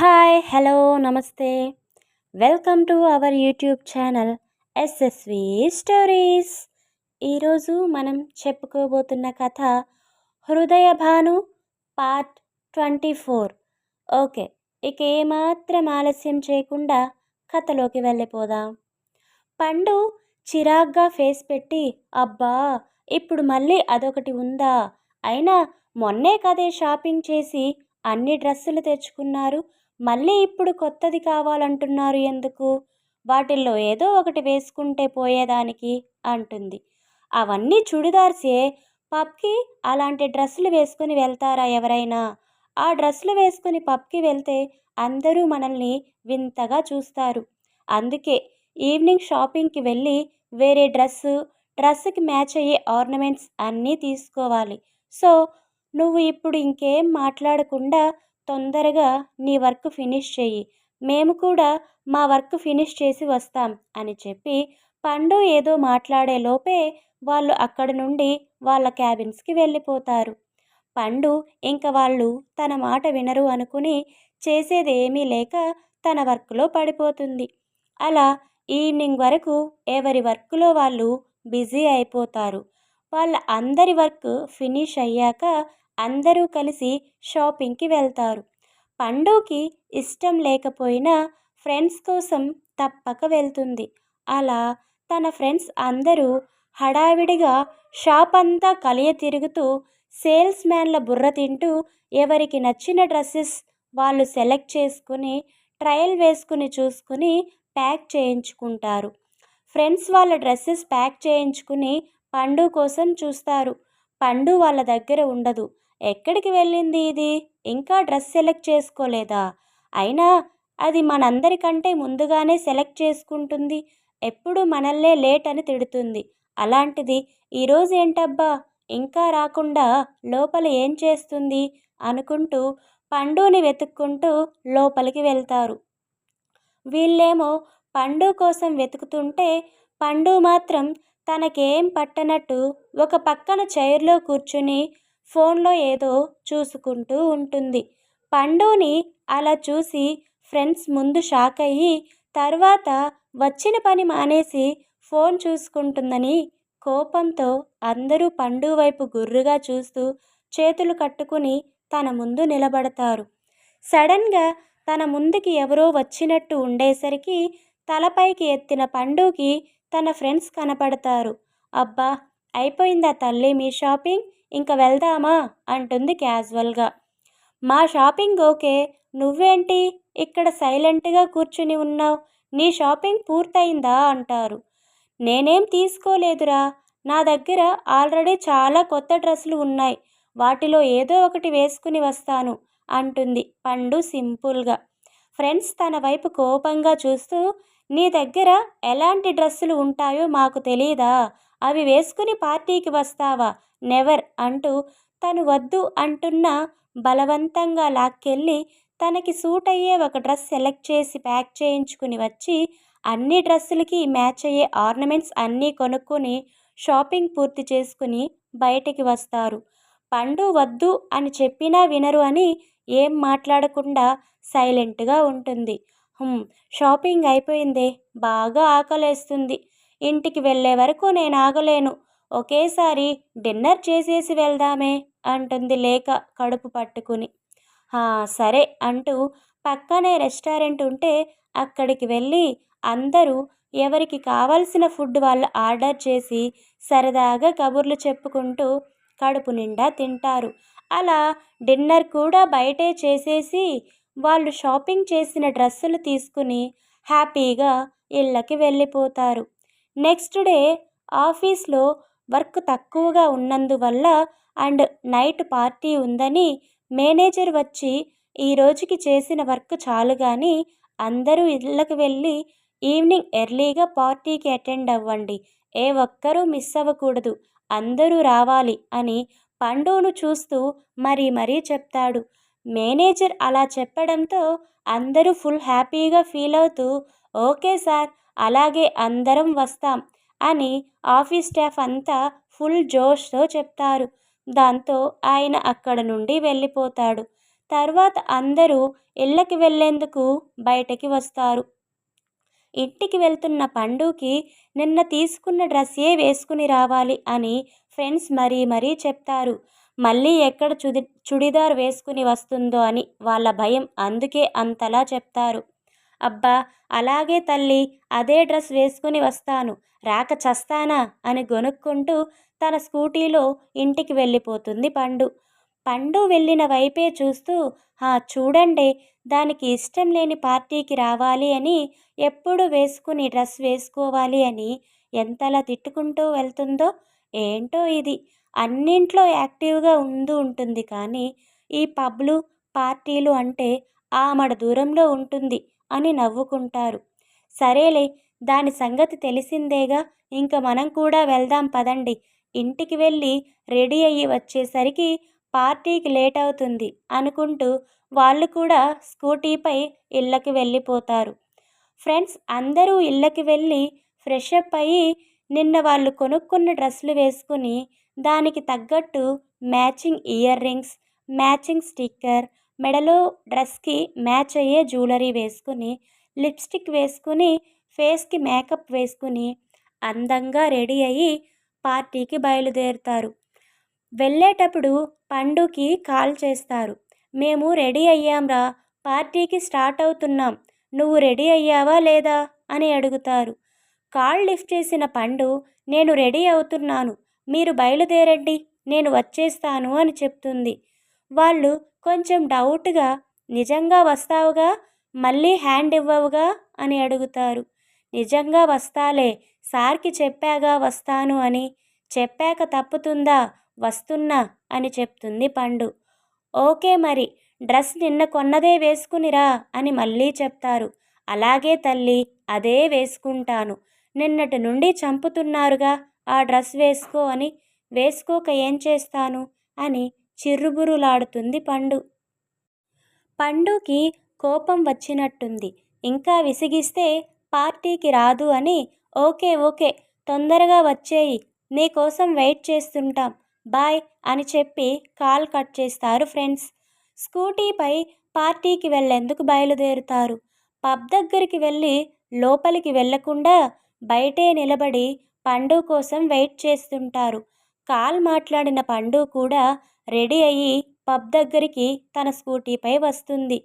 Hi hello నమస్తే. Welcome to our YouTube channel SSV stories ఈరోజు మనం చెప్పుకోబోతున్న కథ హృదయ Bhanu part twenty four okay ఇక ఏమాత్రం ఆలస్యం చేయకుండా కథలోకి వెళ్ళిపోదాం. పండు చిరాగ్గా ఫేస్ పెట్టి అబ్బా ఇప్పుడు మళ్ళీ అదొకటి ఉందా? అయినా మొన్నే కదే షాపింగ్ చేసి అన్ని డ్రెస్సులు తెచ్చుకున్నారు మళ్ళీ ఇప్పుడు కొత్తది కావాలంటున్నారు ఎందుకు? వాటిల్లో ఏదో ఒకటి వేసుకుంటే పోయేదానికి అంటుంది. అవన్నీ చుడిదార్సే పబ్కి అలాంటి డ్రెస్సులు వేసుకుని వెళ్తారా ఎవరైనా? ఆ డ్రెస్సులు వేసుకుని పబ్కి వెళ్తే అందరూ మనల్ని వింతగా చూస్తారు. అందుకే ఈవినింగ్ షాపింగ్కి వెళ్ళి వేరే డ్రెస్సు డ్రెస్సుకి మ్యాచ్ అయ్యే ఆర్నమెంట్స్ అన్నీ తీసుకోవాలి. సో నువ్వు ఇప్పుడు ఇంకేం మాట్లాడకుండా తొందరగా నీ వర్క్ ఫినిష్ చెయ్యి మేము కూడా మా వర్క్ ఫినిష్ చేసి వస్తాం అని చెప్పి పండు ఏదో మాట్లాడే లోపే వాళ్ళు అక్కడి నుండి వాళ్ళ క్యాబిన్స్కి వెళ్ళిపోతారు. పండు ఇంక వాళ్ళు తన మాట వినరు అనుకుని చేసేది ఏమీ లేక తన వర్క్లో పడిపోతుంది. అలా ఈవినింగ్ వరకు ఎవరి వర్క్లో వాళ్ళు బిజీ అయిపోతారు. వాళ్ళ అందరి వర్క్ ఫినిష్ అయ్యాక అందరూ కలిసి షాపింగ్కి వెళ్తారు. పండుకి ఇష్టం లేకపోయినా ఫ్రెండ్స్ కోసం తప్పక వెళ్తుంది. అలా తన ఫ్రెండ్స్ అందరూ హడావిడిగా షాప్ అంతా కలియ తిరుగుతూ సేల్స్ మ్యాన్ల బుర్ర తింటూ ఎవరికి నచ్చిన డ్రెస్సెస్ వాళ్ళు సెలెక్ట్ చేసుకుని ట్రయల్ వేసుకుని చూసుకుని ప్యాక్ చేయించుకుంటారు. ఫ్రెండ్స్ వాళ్ళ డ్రెస్సెస్ ప్యాక్ చేయించుకుని పండు కోసం చూస్తారు. పండు వాళ్ళ దగ్గర ఉండదు. ఎక్కడికి వెళ్ళింది ఇది? ఇంకా డ్రెస్ సెలెక్ట్ చేసుకోలేదా? అయినా అది మనందరికంటే ముందుగానే సెలెక్ట్ చేసుకుంటుంది. ఎప్పుడు మనల్నే లేట్ అని తిడుతుంది. అలాంటిది ఈరోజు ఏంటబ్బా? ఇంకా రాకుండా లోపల ఏం చేస్తుంది? అనుకుంటూ పండుని వెతుక్కుంటూ లోపలికి వెళ్తారు. వీళ్ళేమో పండు కోసం వెతుకుతుంటే పండు మాత్రం తనకేం పట్టనట్టు ఒక పక్కన చైర్లో కూర్చుని ఫోన్లో ఏదో చూసుకుంటూ ఉంటుంది. పండుని అలా చూసి ఫ్రెండ్స్ ముందు షాక్ అయ్యి తర్వాత వచ్చిన పని మానేసి ఫోన్ చూసుకుంటుందని కోపంతో అందరూ పండు వైపు గుర్రుగా చూస్తూ చేతులు కట్టుకుని తన ముందు నిలబడతారు. సడన్గా తన ముందుకి ఎవరో వచ్చినట్టు ఉండేసరికి తలపైకి ఎత్తిన పండుకి తన ఫ్రెండ్స్ కనపడతారు. అబ్బా! అయిపోయిందా తల్లి మీ షాపింగ్? ఇంక వెళ్దామా? అంటుంది క్యాజువల్గా. మా షాపింగ్ ఓకే. నువ్వేంటి? ఇక్కడ సైలెంట్గా కూర్చుని ఉన్నావు. నీ షాపింగ్ పూర్తయిందా? అంటారు. నేనేం తీసుకోలేదురా. నా దగ్గర ఆల్రెడీ చాలా కొత్త డ్రెస్సులు ఉన్నాయి. వాటిలో ఏదో ఒకటి వేసుకుని వస్తాను అంటుంది పండు సింపుల్గా. ఫ్రెండ్స్ తన వైపు కోపంగా చూస్తూ నీ దగ్గర ఎలాంటి డ్రెస్సులు ఉంటాయో మాకు తెలియదా అవి వేసుకుని పార్టీకి వస్తావా? నెవర్ అంటూ తను వద్దు అంటున్న బలవంతంగా లాక్కెళ్ళి తనకి సూట్ అయ్యే ఒక డ్రెస్ సెలెక్ట్ చేసి ప్యాక్ చేయించుకుని వచ్చి అన్ని డ్రెస్సులకి మ్యాచ్ అయ్యే ఆర్నమెంట్స్ అన్నీ కొనుక్కొని షాపింగ్ పూర్తి చేసుకుని బయటికి వస్తారు. పండు వద్దు అని చెప్పినా వినరు అని ఏం మాట్లాడకుండా సైలెంట్గా ఉంటుంది. షాపింగ్ అయిపోయిందే బాగా ఆకలేస్తుంది. ఇంటికి వెళ్ళే వరకు నేను ఆగలేను. ఒకేసారి డిన్నర్ చేసేసి వెళ్దామే అంటుంది లేక కడుపు పట్టుకుని. సరే అంటూ పక్కనే రెస్టారెంట్ ఉంటే అక్కడికి వెళ్ళి అందరూ ఎవరికి కావలసిన ఫుడ్ వాళ్ళు ఆర్డర్ చేసి సరదాగా కబుర్లు చెప్పుకుంటూ కడుపు నిండా తింటారు. అలా డిన్నర్ కూడా బయటే చేసేసి వాళ్ళు షాపింగ్ చేసిన డ్రెస్సులు తీసుకుని హ్యాపీగా ఇళ్ళకి వెళ్ళిపోతారు. నెక్స్ట్ డే ఆఫీస్లో వర్క్ తక్కువగా ఉన్నందువల్ల అండ్ నైట్ పార్టీ ఉందని మేనేజర్ వచ్చి ఈ రోజుకి చేసిన వర్క్ చాలు కానీ అందరూ ఇళ్ళకి వెళ్ళి ఈవినింగ్ ఎర్లీగా పార్టీకి అటెండ్ అవ్వండి. ఏ ఒక్కరూ మిస్ అవ్వకూడదు. అందరూ రావాలి అని పండును చూస్తూ మరీ మరీ చెప్తాడు. మేనేజర్ అలా చెప్పడంతో అందరూ ఫుల్ హ్యాపీగా ఫీల్ అవుతూ ఓకే సార్ అలాగే అందరం వస్తాం. అని ఆఫీస్ స్టాఫ్ అంతా ఫుల్ జోష్తో చెప్తారు. దాంతో ఆయన అక్కడ నుండి వెళ్ళిపోతాడు. తర్వాత అందరూ ఇళ్ళకి వెళ్ళేందుకు బయటకి వస్తారు. ఇంటికి వెళ్తున్న పండుకి నిన్న తీసుకున్న డ్రెస్సే వేసుకుని రావాలి అని ఫ్రెండ్స్ మరీ మరీ చెప్తారు. మళ్ళీ ఎక్కడ చుడి చుడిదార్ వేసుకుని వస్తుందో అని వాళ్ళ భయం అందుకే అంతలా చెప్తారు. అబ్బా అలాగే తల్లి అదే డ్రెస్ వేసుకుని వస్తాను. రాక చస్తానా? అని గొనుక్కుంటూ తన స్కూటీలో ఇంటికి వెళ్ళిపోతుంది పండు. పండు వెళ్ళిన వైపే చూస్తూ ఆ చూడండి దానికి ఇష్టం లేని పార్టీకి రావాలి అని ఎప్పుడు వేసుకుని డ్రెస్ వేసుకోవాలి అని ఎంతలా తిట్టుకుంటూ వెళ్తుందో ఏంటో ఇది. అన్నింట్లో యాక్టివ్గా ఉండు ఉంటుంది కానీ ఈ పబ్లు పార్టీలు అంటే ఆమడ దూరంలో ఉంటుంది. అని నవ్వుకుంటారు. సరేలే దాని సంగతి తెలిసిందేగా ఇంక మనం కూడా వెళ్దాం పదండి. ఇంటికి వెళ్ళి రెడీ అయ్యి వచ్చేసరికి పార్టీకి లేట్ అవుతుంది అనుకుంటూ వాళ్ళు కూడా స్కూటీపై ఇళ్ళకి వెళ్ళిపోతారు. ఫ్రెండ్స్ అందరూ ఇళ్ళకి వెళ్ళి ఫ్రెష్ అప్ అయ్యి నిన్న వాళ్ళు కొనుక్కున్న డ్రెస్సులు వేసుకుని దానికి తగ్గట్టు matching earrings matching sticker మెడలో డ్రెస్కి మ్యాచ్ అయ్యే జ్యువెలరీ వేసుకుని లిప్స్టిక్ వేసుకుని ఫేస్కి మేకప్ వేసుకుని అందంగా రెడీ అయ్యి పార్టీకి బయలుదేరుతారు. వెళ్ళేటప్పుడు పండుకి కాల్ చేస్తారు. మేము రెడీ అయ్యాంరా పార్టీకి స్టార్ట్ అవుతున్నాం. నువ్వు రెడీ అయ్యావా లేదా? అని అడుగుతారు. కాల్ లిఫ్ట్ చేసిన పండు నేను రెడీ అవుతున్నాను. మీరు బయలుదేరండి. నేను వచ్చేస్తాను అని చెప్తుంది. వాళ్ళు కొంచెం డౌట్గా నిజంగా వస్తావుగా? మళ్ళీ హ్యాండ్ ఇవ్వవుగా? అని అడుగుతారు. నిజంగా వస్తాలే. సార్కి చెప్పాగా వస్తాను అని. చెప్పాక తప్పుతుందా? వస్తున్నా అని చెప్తుంది పండు. ఓకే మరి. డ్రెస్ నిన్న కొన్నదే వేసుకునిరా అని మళ్ళీ చెప్తారు. అలాగే తల్లి అదే వేసుకుంటాను. నిన్నటి నుండి చంపుతున్నారుగా. ఆ డ్రెస్ వేసుకో అని. వేసుకోక ఏం చేస్తాను? అని చిర్రుబురులాడుతుంది పండు. పండుకి కోపం వచ్చినట్టుంది. ఇంకా విసిగిస్తే పార్టీకి రాదు అని ఓకే ఓకే తొందరగా వచ్చేయి. నీకోసం వెయిట్ చేస్తుంటాం. బాయ్ అని చెప్పి కాల్ కట్ చేస్తారు ఫ్రెండ్స్. స్కూటీపై పార్టీకి వెళ్ళేందుకు బయలుదేరుతారు. పబ్ దగ్గరికి వెళ్ళి లోపలికి వెళ్ళకుండా బయటే నిలబడి పండు కోసం వెయిట్ చేస్తుంటారు. కాల్ మాట్లాడిన పండు కూడా రెడీ అయ్యి పబ్ దగ్గరికి తన స్కూటీపై వస్తుంది.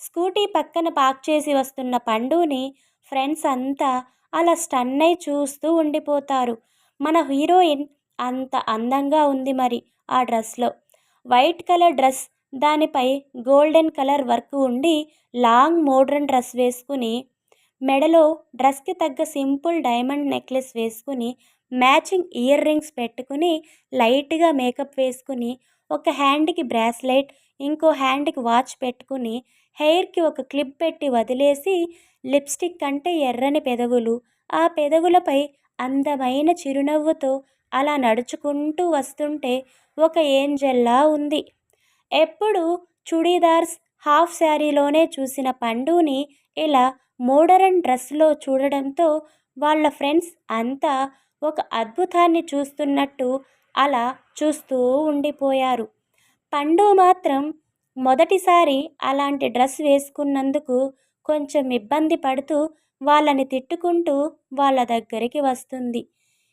స్కూటీ పక్కన పార్క్ చేసి వస్తున్న పండుని ఫ్రెండ్స్ అంతా అలా స్టన్ అయి చూస్తూ ఉండిపోతారు. మన హీరోయిన్ అంత అందంగా ఉంది మరి ఆ డ్రెస్లో. వైట్ కలర్ డ్రెస్ దానిపై గోల్డెన్ కలర్ వర్క్ ఉండి లాంగ్ మోడ్రన్ డ్రెస్ వేసుకుని మెడలో డ్రెస్కి తగ్గ సింపుల్ డైమండ్ నెక్లెస్ వేసుకుని మ్యాచింగ్ ఇయర్ రింగ్స్ పెట్టుకుని లైట్గా మేకప్ వేసుకుని ఒక హ్యాండ్కి బ్రాస్లెట్ ఇంకో హ్యాండ్కి వాచ్ పెట్టుకుని హెయిర్కి ఒక క్లిప్ పెట్టి వదిలేసి లిప్స్టిక్ అంటే ఎర్రని పెదవులు. ఆ పెదవులపై అందమైన చిరునవ్వుతో అలా నడుచుకుంటూ వస్తుంటే ఒక ఏంజల్లా ఉంది. ఎప్పుడు చుడీదార్స్ హాఫ్ శారీలోనే చూసిన పండుని ఇలా మోడరన్ డ్రెస్లో చూడడంతో వాళ్ళ ఫ్రెండ్స్ అంతా ఒక అద్భుతాన్ని చూస్తున్నట్టు అలా చూస్తూ ఉండిపోయారు. పండు మాత్రం మొదటిసారి అలాంటి డ్రెస్ వేసుకున్నందుకు కొంచెం ఇబ్బంది పడుతూ వాళ్ళని తిట్టుకుంటూ వాళ్ళ దగ్గరికి వస్తుంది.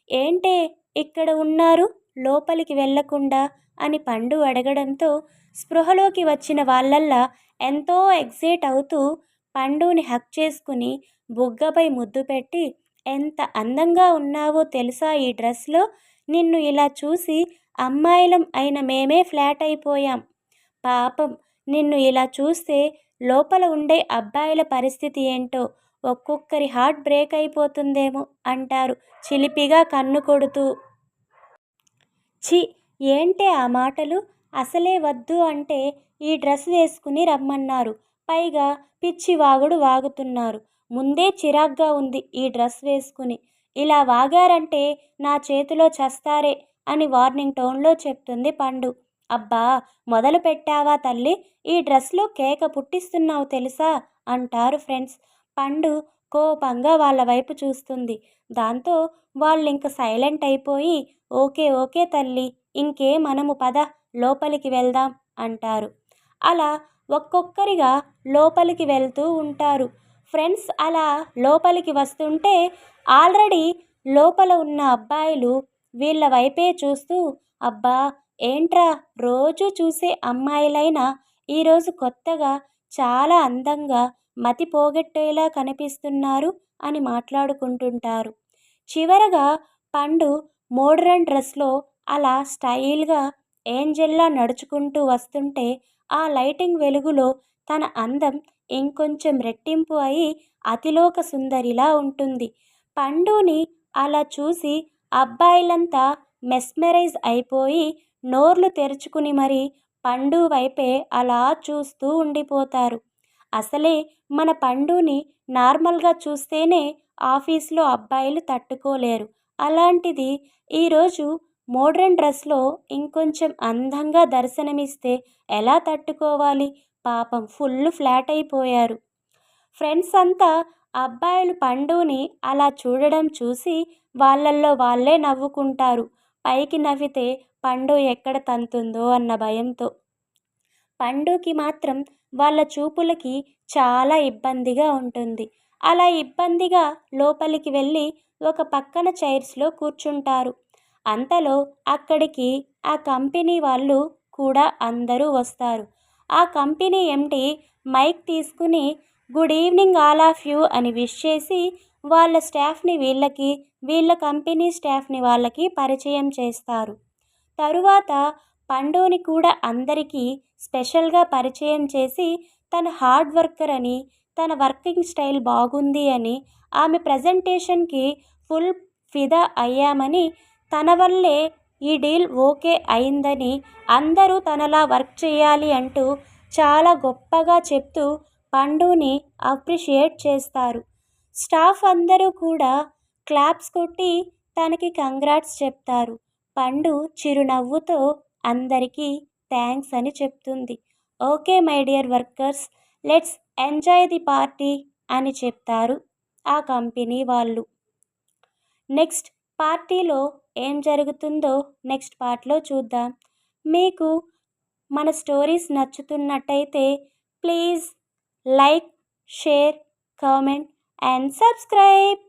ఏంటే ఇక్కడ ఉన్నారు? లోపలికి వెళ్ళకుండా అని పండు అడగడంతో స్పృహలోకి వచ్చిన వాళ్ళల్లా ఎంతో ఎగ్జైట్ అవుతూ పండుని హక్ చేసుకుని బుగ్గపై ముద్దు పెట్టి ఎంత అందంగా ఉన్నావో తెలుసా ఈ డ్రెస్లో? నిన్ను ఇలా చూసి అమ్మాయిలం అయిన మేమే ఫ్లాట్ అయిపోయాం. పాపం నిన్ను ఇలా చూస్తే లోపల ఉండే అబ్బాయిల పరిస్థితి ఏంటో ఒక్కొక్కరి హార్ట్ బ్రేక్ అయిపోతుందేమో అంటారు చిలిపిగా కన్ను కొడుతూ. చి ఏంటే ఆ మాటలు? అసలే వద్దు అంటే ఈ డ్రెస్ వేసుకుని రమ్మన్నారు. పైగా పిచ్చి వాగుడు వాగుతున్నారు. ముందే చిరాగ్గా ఉంది ఈ డ్రెస్ వేసుకుని. ఇలా వాగారంటే నా చేతిలో చస్తారే అని వార్నింగ్ టోన్లో చెప్తుంది పండు. అబ్బా మొదలు పెట్టావా తల్లి? ఈ డ్రెస్లో కేక పుట్టిస్తున్నావు తెలుసా? అంటారు ఫ్రెండ్స్. పండు కోపంగా వాళ్ళ వైపు చూస్తుంది. దాంతో వాళ్ళు ఇంక సైలెంట్ అయిపోయి ఓకే ఓకే తల్లి ఇంకే మనము పద లోపలికి వెళ్దాం అంటారు. అలా ఒక్కొక్కరిగా లోపలికి వెళ్తూ ఉంటారు. ఫ్రెండ్స్ అలా లోపలికి వస్తుంటే ఆల్రెడీ లోపల ఉన్న అబ్బాయిలు వీళ్ళ వైపే చూస్తూ అబ్బా ఏంట్రా? రోజు చూసే అమ్మాయిలైనా ఈరోజు కొత్తగా చాలా అందంగా మతి పోగొట్టేలా కనిపిస్తున్నారు అని మాట్లాడుకుంటుంటారు. చివరగా పండు మోడ్రన్ డ్రెస్లో అలా స్టైల్గా ఏంజెల్లా నడుచుకుంటూ వస్తుంటే ఆ లైటింగ్ వెలుగులో తన అందం ఇంకొంచెం రెట్టింపు అయి అతిలోక సుందరిలా ఉంటుంది. పండుని అలా చూసి అబ్బాయిలంతా మెస్మెరైజ్ అయిపోయి నోర్లు తెరుచుకుని మరి పండు వైపే అలా చూస్తూ ఉండిపోతారు. అసలే మన పండుని నార్మల్గా చూస్తేనే ఆఫీస్లో అబ్బాయిలు తట్టుకోలేరు. అలాంటిది ఈరోజు మోడ్రన్ డ్రెస్లో ఇంకొంచెం అందంగా దర్శనమిస్తే ఎలా తట్టుకోవాలి? పాపం ఫుల్ ఫ్లాట్ అయిపోయారు. ఫ్రెండ్స్ అంతా అబ్బాయిలు పండుని అలా చూడడం చూసి వాళ్ళల్లో వాళ్ళే నవ్వుకుంటారు. పైకి నవ్వితే పండు ఎక్కడ తంతుందో అన్న భయంతో. పండుకి మాత్రం వాళ్ళ చూపులకి చాలా ఇబ్బందిగా ఉంటుంది. అలా ఇబ్బందిగా లోపలికి వెళ్ళి ఒక పక్కన చైర్స్లో కూర్చుంటారు. అంతలో అక్కడికి ఆ కంపెనీ వాళ్ళు కూడా అందరూ వస్తారు. ఆ కంపెనీ ఎండి మైక్ తీసుకుని good evening all of you అని విష్ చేసి వాళ్ళ స్టాఫ్ని వీళ్ళకి వీళ్ళ కంపెనీ స్టాఫ్ని వాళ్ళకి పరిచయం చేస్తారు. తరువాత పండుని కూడా అందరికీ స్పెషల్గా పరిచయం చేసి తన హార్డ్ వర్కర్ అని తన వర్కింగ్ స్టైల్ బాగుంది అని ఆమె ప్రజెంటేషన్కి ఫుల్ ఫిదా అయ్యామని తన వల్లే ఈ డీల్ ఓకే అయిందని అందరూ తనలా వర్క్ చేయాలి అంటూ చాలా గొప్పగా చెప్తూ పండుని అప్రిషియేట్ చేస్తారు. స్టాఫ్ అందరూ కూడా క్లాప్స్ కొట్టి తనకి కంగ్రాట్స్ చెప్తారు. పండు చిరునవ్వుతో అందరికీ థ్యాంక్స్ అని చెప్తుంది. Okay my dear workers let's enjoy the party అని చెప్తారు ఆ కంపెనీ వాళ్ళు. నెక్స్ట్ పార్టీలో ఏం జరుగుతుందో నెక్స్ట్ పార్ట్లో చూద్దాం. మీకు మన stories నచ్చుతున్నట్టయితే please like share comment and subscribe.